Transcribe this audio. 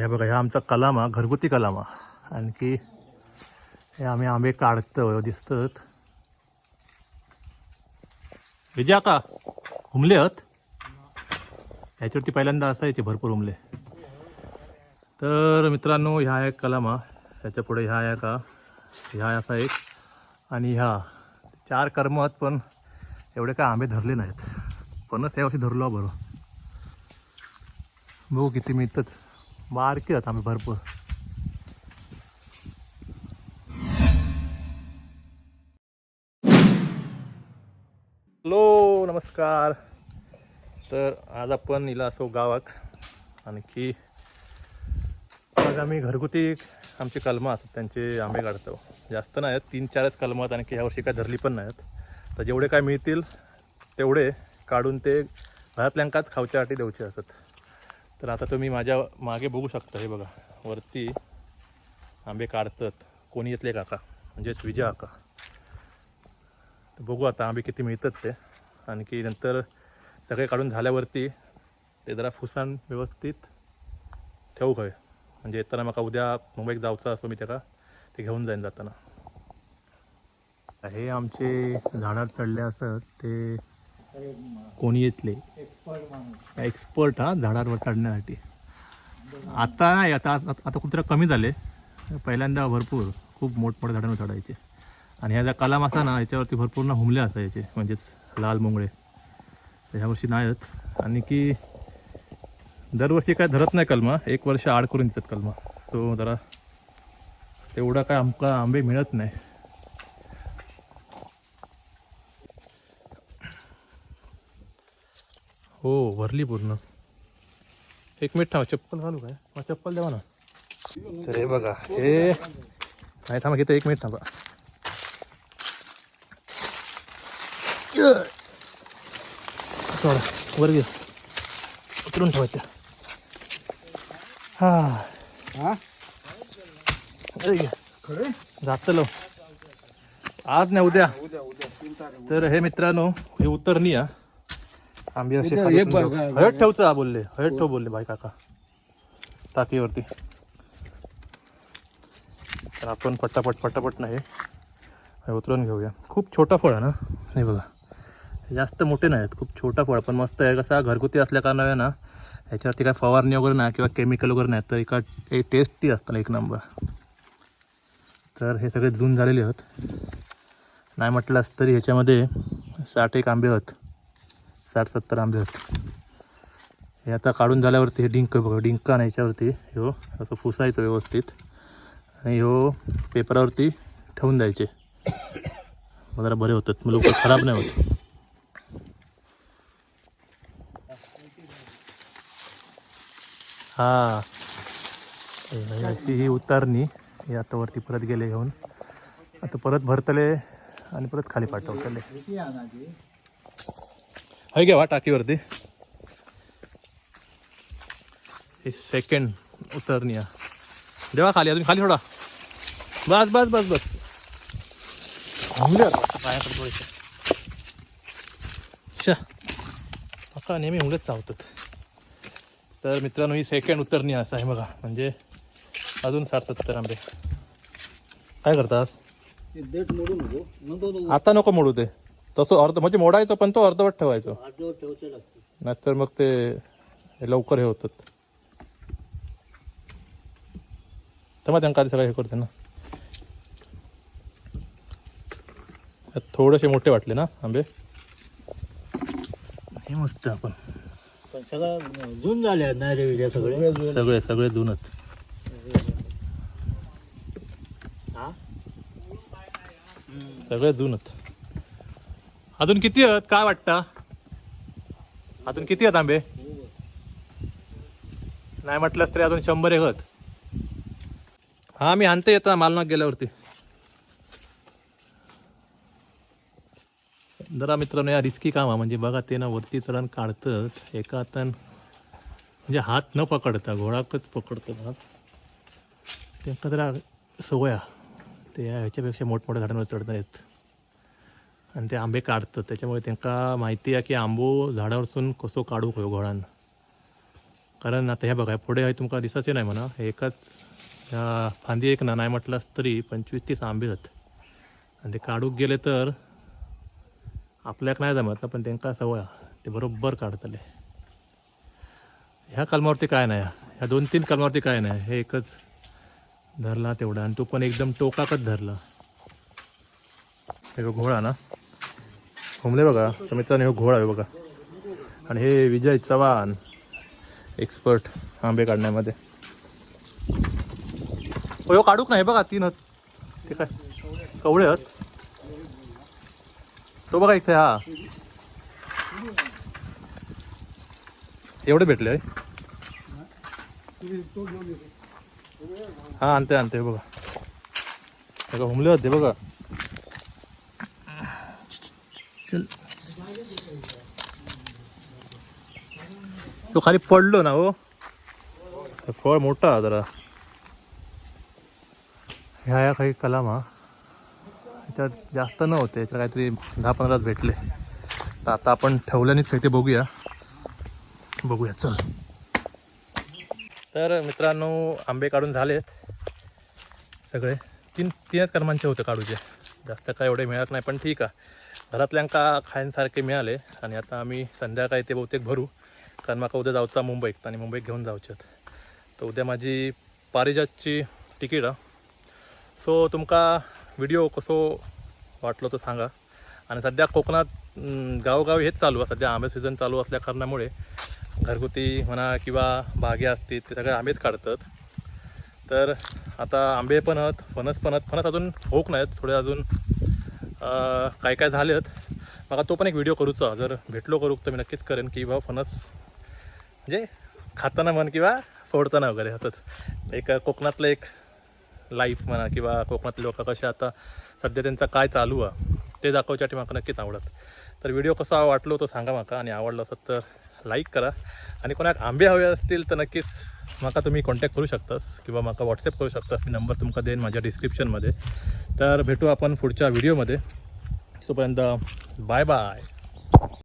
हे बघा ह्या आमचा कलामा घरगुती कलामा आणखी हे आम्ही आंबे काढतो दिसतात. विजया का हुमले आहेत? ह्याच्यावरती पहिल्यांदा असायचे भरपूर हुमले तर मित्रांनो ह्या आहे कलामा ह्याच्या पुढे ह्या आहे का ह्या असा एक. आणि ह्या. चार कर्म आहेत पण एवढे काय आंबे धरले नाहीत. पणच यावर्षी धरलो बरं. बघू किती मिळतात. बारके आहेत आम्ही भरपूर. हॅलो नमस्कार. तर आज आपण इला असो गावाक आणखी आज आम्ही घरगुती आमची कलमं असतात त्यांचे आंबे काढतो. जास्त नाही आहेत तीन चारच कलमं आहेत आणखी यावर्षी काय धरली पण नाहीत. तर जेवढे काय मिळतील तेवढे काढून ते घरातल्यांकाच खावच्यासाठी द्यायचे असतात. तर आता तुम्ही माझ्या मागे बघू शकता हे बघा. वरती आंबे काढतात. कोणी येतले काका? म्हणजेच विजय काका. बघू आता आंबे किती मिळतात ते. आणखी नंतर सगळे काढून झाल्यावरती ते जरा फुसान व्यवस्थित ठेवू खंय म्हणजे येताना म्हाका उद्या मुंबईत जावचं असो मी त्याला ते घेऊन जाईन जाताना. हे आमचे झाडात चढले असत ते कोणी येतले? एक्सपर्ट हा झाडावर चढण्यासाठी. आता नाही आता आता खूप जरा कमी झाले. पहिल्यांदा भरपूर खूप मोठमोठ्या झाडांवर चढायचे. आणि ह्या ज्या कलाम असा ना याच्यावरती भरपूर ना हुमले असायचे म्हणजेच लाल मुंगळे. तर ह्या वर्षी नाही आहेत आणि की दरवर्षी काय धरत नाही कलमा एक वर्ष आड करून देतात कलमा. तो जरा तेवढा काय आमका आंबे मिळत नाही. हो भरली पूर्ण. एक मिनिट थांबा चप्पल घालू काय? मला चप्पल द्यावा ना तर हे बघा हे नाही थांबा घेतो एक मिनिट थांबा. सोडा वर घे. उतरून ठेवायचं हा. हा. जातलो आज नाही उद्या. तर हे मित्रांनो हे उतरणी या आंबे असे बघा-. हळद ठेवचं हा बोलले हळद ठेव बोलले बाई काका. टाकीवरती तर आपण पटापट पटापट नाही हे उतरून घेऊया. खूप छोटा फळ आहे ना? हे बघा. जास्त मोठे नाहीत खूप छोटा फळ पण मस्त आहे. कसा घरगुती असल्या कारणाने ना ह्याच्यावरती काय फवारणी वगैरे नाही किंवा केमिकल वगैरे नाही तर एका एक टेस्टी असतं एक नंबर तर हे सगळे जून झालेले आहेत. नाही म्हटलंच तरी ह्याच्यामध्ये साठ एक आंबे आहेत. साठ सत्तर आंबे होते. हे आता काढून झाल्यावरती हे डिंक बघा डिंक आणायच्यावरती ह्यो असं फुसायचं व्यवस्थित. आणि ह्यो पेपरावरती ठेवून द्यायचे. मग जरा बरे होतात मग लोक खराब नाही होत. हा अशी ही उतारणी. हे आता वरती परत गेले घेऊन. आता परत भरतले आणि परत खाली पाठवतले. आहे घ्या टाकीवरती. हे सेकंड उतरणी. देवा खाली अजून खाली थोडा बस बस बस बस. पायाकडे थोडेसे शा आता नेहमी मुलेच चावतात. तर मित्रांनो ही सेकंड उतरणी असं आहे बघा. म्हणजे अजून साठ सत्तर आंबे. काय करतात? आता नको मोडू ते. तसं अर्ध म्हणजे मोडायचं पण तो अर्धवट ठेवायचो. लागते. नाहीतर मग ते लवकर हे होतात. तेव्हा त्यांना आधी सगळं हे करते ना. थोडेसे मोठे वाटले ना आंबे. हे मस्त आपण. पण सगळं जून झाले नाही सगळे? सगळे सगळे जुनच. हा? सगळे जुनच. अजून किती आहेत? काय वाटतं? अजून किती आहेत आंबे? नाही म्हटलंस तरी अजून शंभर एक आहेत. हा मी आणते येता मालनाक गेल्यावरती. जरा मित्रांनो या रिस्की काम म्हणजे बघा ते ना वरती चढण काढतच एका हातान म्हणजे हात न पकडता घोडाकच पकडतात हात त्यांना जरा सवय ते ह्याच्यापेक्षा मोठमोठ्या झाडांवर चढता येत आणि ते आंबे काढतात. त्याच्यामुळे त्यांना माहिती आहे की आंबो झाडावरसून कसो काढू खंय घोडान कारण आता ह्या बघा पुढे तुमकां तुमका दिसायचे नाही म्हणा एकच एकाच ह्या फांदी एक ना नाही म्हटलास तरी पंचवीस तीस आंबे जात. आणि ते काढूक गेले तर आपल्याक नाही जमत ना, पण तांकां सवय ते बरोबर काढतले. ह्या कलमावरती काय नाही. ह्या दोन तीन कलमावरती काय नाही. हे एकच धरला तेवढा. आणि तो पण एकदम टोकाकच धरला. हे घोळा ना. घुमले बघा. तर मित्रांनो हे घोळा आहे बघा. आणि हे विजय चव्हाण एक्सपर्ट आंबे काढण्यामध्ये. हो काढूक नाही बघा तीन हत ते काय? कवळे आहेत. तो बघा इथे हा. एवढे भेटले आहे हा आणते आणते बघा. बघा हुमले होते बघा. चल. तो खाली पडलो ना हो? फळ मोठा हा जरा. ह्या ह्या काही कलाम हा. त्यात जास्त न होते याच्यात काहीतरी दहा पंधराच भेटले. तर आता आपण ठेवल्यानेच काही ते बघूया. बघूया चल. तर मित्रांनो आंबे काढून झालेत सगळे. तीन तीनच कर्मांचे होते काढूचे. जास्त काय एवढे मिळत नाही पण ठीक आहे. घरातल्यांका खायसारखे मिळाले. आणि आता आम्ही संध्याकाळी ते बहुतेक भरू. कारण माका उद्या जाऊचा मुंबईत आणि मुंबईत घेऊन जाऊच्यात तर उद्या माझी पारिजातची तिकीट आहे सो तुमका व्हिडिओ कसो वाटलो तो सांगा. आणि सध्या कोकणात गावोगावी हेच चालू आहे. सध्या आंबे सीझन चालू असल्या कारणामुळे घरगुती म्हणा किंवा बागे असतील ते सगळे आंबेच काढतात. तर आता आंबे पण आहेत फणस पण आहेत फणस अजून होक नाहीत. थोडे अजून काय काय झाले आहेत मला तो पण एक व्हिडिओ करूचा. जर भेटलो करू तर मी नक्कीच करेन की बाबा फणस म्हणजे खाताना म्हण किंवा फोडताना वगैरे हातच एक कोकणातलं एक लाईफ म्हणा किंवा कोकणातले लोक कसे आता सध्या त्यांचा काय चालू आहे ते दाखवच्यासाठी म्हाका नक्कीच आवडत. तर व्हिडिओ कसा वाटलो तो सांगा म्हाका आणि आवडला असत तर लाईक करा. आणि कोणाक आंबे हवे असतील तर नक्कीच म्हाका तुम्ही कॉन्टॅक्ट करू शकतास किंवा म्हाका व्हॉट्सअप करू शकतास. मी नंबर तुमका देईन माझ्या डिस्क्रिप्शनमध्ये तर भेटू आपण पुढच्या व्हिडिओमध्ये. तोपर्यंत बाय बाय